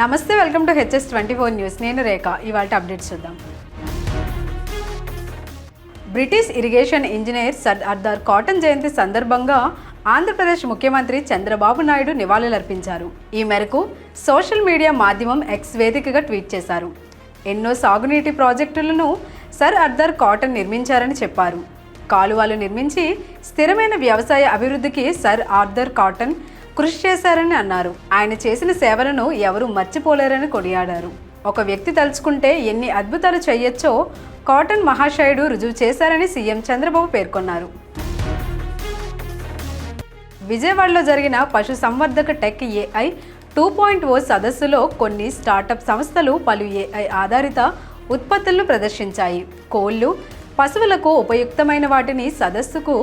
నమస్తే welcome to HS twenty four news. నేను రేఖ. ఇవాళ అప్డేట్స్ చూద్దాం. British irrigation engineer sir Arthur Cotton జయంతి సందర్భంగా ఆంధ్రప్రదేశ్ ముఖ్యమంత్రి చంద్రబాబు నాయుడు నివాళులర్పించారు. ఈ మేరకు సోషల్ మీడియా మాధ్యమం ఎక్స్ వేదికగా ట్వీట్ చేశారు. ఎన్నో సాగునీటి ప్రాజెక్టులను సర్ అర్దార్ కాటన్ నిర్మించారని చెప్పారు. కాలువలు నిర్మించి స్థిరమైన వ్యవసాయ అభివృద్ధికి సర్ ఆర్థర్ కాటన్ కృషి చేశారని అన్నారు. ఆయన చేసిన సేవలను ఎవరూ మర్చిపోలేరని కొనియాడారు. ఒక వ్యక్తి తలుచుకుంటే ఎన్ని అద్భుతాలు చేయొచ్చో కాటన్ మహాశయుడు రుజువు చేశారని సీఎం చంద్రబాబు పేర్కొన్నారు. విజయవాడలో జరిగిన పశు సంవర్ధక tech AI two point O సదస్సులో కొన్ని స్టార్టప్ సంస్థలు పలు ఏఐ ఆధారిత ఉత్పత్తులను ప్రదర్శించాయి. కోళ్ళు పశువులకు ఉపయుక్తమైన వాటిని సదస్సుకు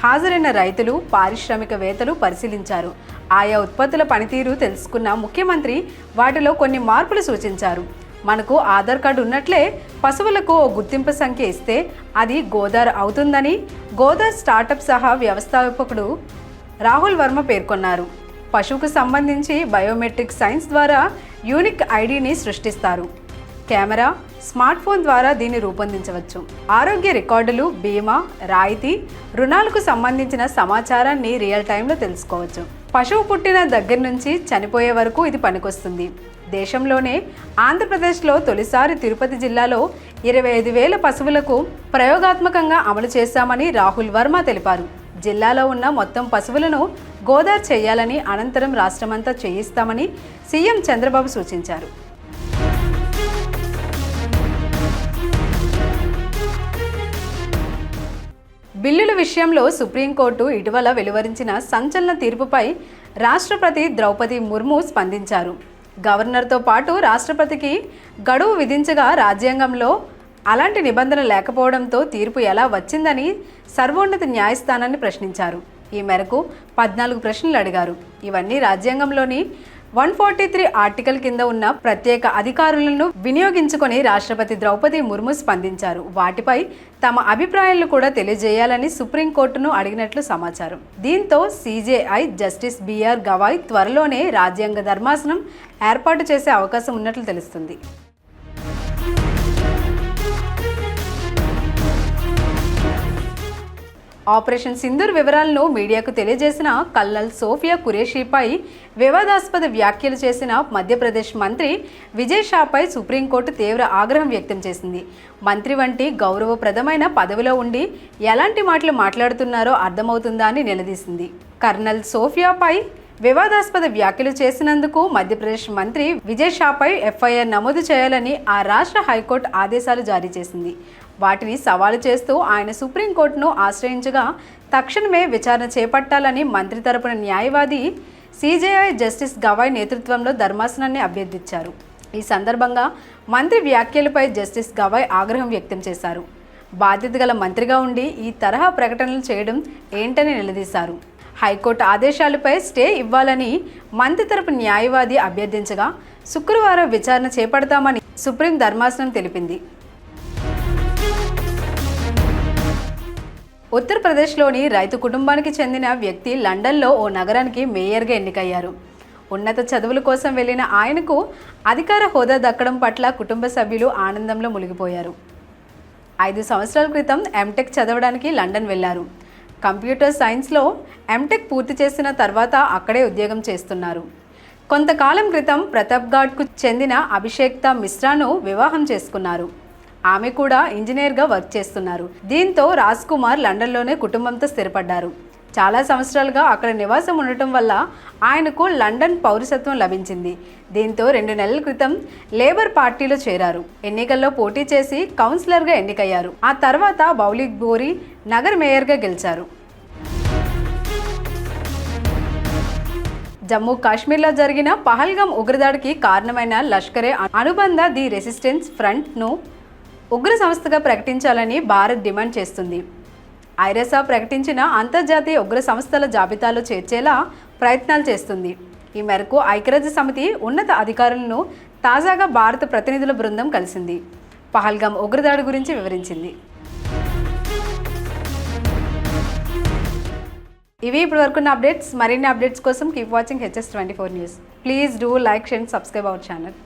హాజరైన రైతులు పారిశ్రామికవేత్తలు పరిశీలించారు. ఆయా ఉత్పత్తుల పనితీరు తెలుసుకున్న ముఖ్యమంత్రి వాటిలో కొన్ని మార్పులు సూచించారు. మనకు ఆధార్ కార్డు ఉన్నట్లే పశువులకు ఓ గుర్తింపు సంఖ్య ఇస్తే అది గోదార్ అవుతుందని గోదార్ స్టార్టప్ సహా వ్యవస్థాపకుడు రాహుల్ వర్మ పేర్కొన్నారు. పశువుకు సంబంధించి బయోమెట్రిక్ సైన్స్ ద్వారా యూనిక్ ఐడిని సృష్టిస్తారు. కెమెరా స్మార్ట్ ఫోన్ ద్వారా దీన్ని రూపొందించవచ్చు. ఆరోగ్య రికార్డులు బీమా రాయితీ రుణాలకు సంబంధించిన సమాచారాన్ని రియల్ టైంలో తెలుసుకోవచ్చు. పశువు పుట్టిన దగ్గర నుంచి చనిపోయే వరకు ఇది పనికొస్తుంది. దేశంలోనే ఆంధ్రప్రదేశ్లో తొలిసారి తిరుపతి జిల్లాలో ఇరవై ఐదు వేల పశువులకు ప్రయోగాత్మకంగా అమలు చేశామని రాహుల్ వర్మ తెలిపారు. జిల్లాలో ఉన్న మొత్తం పశువులను గోదార్ చేయాలని అనంతరం రాష్ట్రమంతా చేయిస్తామని సీఎం చంద్రబాబు సూచించారు. బిల్లుల విషయంలో సుప్రీంకోర్టు ఇటీవల వెలువరించిన సంచలన తీర్పుపై రాష్ట్రపతి ద్రౌపది ముర్ము స్పందించారు. గవర్నర్తో పాటు రాష్ట్రపతికి గడువు విధించగా రాజ్యాంగంలో అలాంటి నిబంధన లేకపోవడంతో తీర్పు ఎలా వచ్చిందని సర్వోన్నత న్యాయస్థానాన్ని ప్రశ్నించారు. ఈ మేరకు పద్నాలుగు ప్రశ్నలు అడిగారు. ఇవన్నీ రాజ్యాంగంలోని వన్ ఫార్టీ త్రీ ఆర్టికల్ కింద ఉన్న ప్రత్యేక అధికారులను వినియోగించుకొని రాష్ట్రపతి ద్రౌపది ముర్ము స్పందించారు. వాటిపై తమ అభిప్రాయాలను కూడా తెలియజేయాలని సుప్రీంకోర్టును అడిగినట్లు సమాచారం. దీంతో సీజేఐ జస్టిస్ బిఆర్ గవాయ్ త్వరలోనే రాజ్యాంగ ధర్మాసనం ఏర్పాటు చేసే అవకాశం ఉన్నట్లు తెలుస్తుంది. ఆపరేషన్ సింధూర్ వివరాలను మీడియాకు తెలియజేసిన కల్నల్ సోఫియా కురేషీపై వివాదాస్పద వ్యాఖ్యలు చేసిన మధ్యప్రదేశ్ మంత్రి విజయ్ షాపై సుప్రీంకోర్టు తీవ్ర ఆగ్రహం వ్యక్తం చేసింది. మంత్రి వంటి గౌరవప్రదమైన పదవిలో ఉండి ఎలాంటి మాటలు మాట్లాడుతున్నారో అర్థమవుతుందా అని నిలదీసింది. కర్నల్ సోఫియాపై వివాదాస్పద వ్యాఖ్యలు చేసినందుకు మధ్యప్రదేశ్ మంత్రి విజయ్ షాపై ఎఫ్ఐఆర్ నమోదు చేయాలని ఆ రాష్ట్ర హైకోర్టు ఆదేశాలు జారీ చేసింది. వాటిని సవాలు చేస్తూ ఆయన సుప్రీంకోర్టును ఆశ్రయించగా తక్షణమే విచారణ చేపట్టాలని మంత్రి తరపున న్యాయవాది సీజేఐ జస్టిస్ గవాయ్ నేతృత్వంలో ధర్మాసనాన్ని అభ్యర్థించారు. ఈ సందర్భంగా మంత్రి వ్యాఖ్యలపై జస్టిస్ గవాయ్ ఆగ్రహం వ్యక్తం చేశారు. బాధ్యత గల మంత్రిగా ఉండి ఈ తరహా ప్రకటనలు చేయడం ఏంటని నిలదీశారు. హైకోర్టు ఆదేశాలపై స్టే ఇవ్వాలని మంత్రి తరపు న్యాయవాది అభ్యర్థించగా శుక్రవారం విచారణ చేపడతామని సుప్రీం ధర్మాసనం తెలిపింది. ఉత్తరప్రదేశ్లోని రైతు కుటుంబానికి చెందిన వ్యక్తి లండన్లో ఓ నగరానికి మేయర్గా ఎన్నికయ్యారు. ఉన్నత చదువుల కోసం వెళ్ళిన ఆయనకు అధికార హోదా దక్కడం పట్ల కుటుంబ సభ్యులు ఆనందంలో మునిగిపోయారు. ఐదు సంవత్సరాల క్రితం ఎంటెక్ చదవడానికి లండన్ వెళ్ళారు కంప్యూటర్ సైన్స్లో ఎంటెక్ పూర్తి చేసిన తర్వాత అక్కడే ఉద్యోగం చేస్తున్నారు. కొంతకాలం క్రితం ప్రతాప్ఘాట్కు చెందిన అభిషేక్త మిశ్రాను వివాహం చేసుకున్నారు. ఆమె కూడా ఇంజనీర్గా వర్క్ చేస్తున్నారు. దీంతో రాజ్ కుమార్ లండన్లోనే కుటుంబంతో స్థిరపడ్డారు. చాలా సంవత్సరాలుగా అక్కడ నివాసం ఉండటం వల్ల ఆయనకు లండన్ పౌరసత్వం లభించింది. దీంతో రెండు నెలల క్రితం లేబర్ పార్టీలో చేరారు. ఎన్నికల్లో పోటీ చేసి కౌన్సిలర్గా ఎన్నికయ్యారు. ఆ తర్వాత బౌలిక్ బోరి నగర్ మేయర్గా గెలిచారు. జమ్మూ కాశ్మీర్లో జరిగిన పహల్గాం ఉగ్రదాడికి కారణమైన లష్కరే అనుబంధ ది రెసిస్టెన్స్ ఫ్రంట్ను ఉగ్ర సంస్థగా ప్రకటించాలని భారత్ డిమాండ్ చేస్తుంది. ఐరెసా ప్రకటించిన అంతర్జాతీయ ఉగ్ర సంస్థల జాబితాలో చేర్చేలా ప్రయత్నాలు చేస్తుంది. ఈ మేరకు ఐక్యరాజ్య సమితి ఉన్నత అధికారులను తాజాగా భారత ప్రతినిధుల బృందం కలిసింది. పహల్గాం ఉగ్రదాడి గురించి వివరించింది. ఇవి ఇప్పుడు వరకున్న అప్డేట్స్. మరిన్ని అప్డేట్స్ కోసం keep watching HS twenty four news please do like and subscribe our channel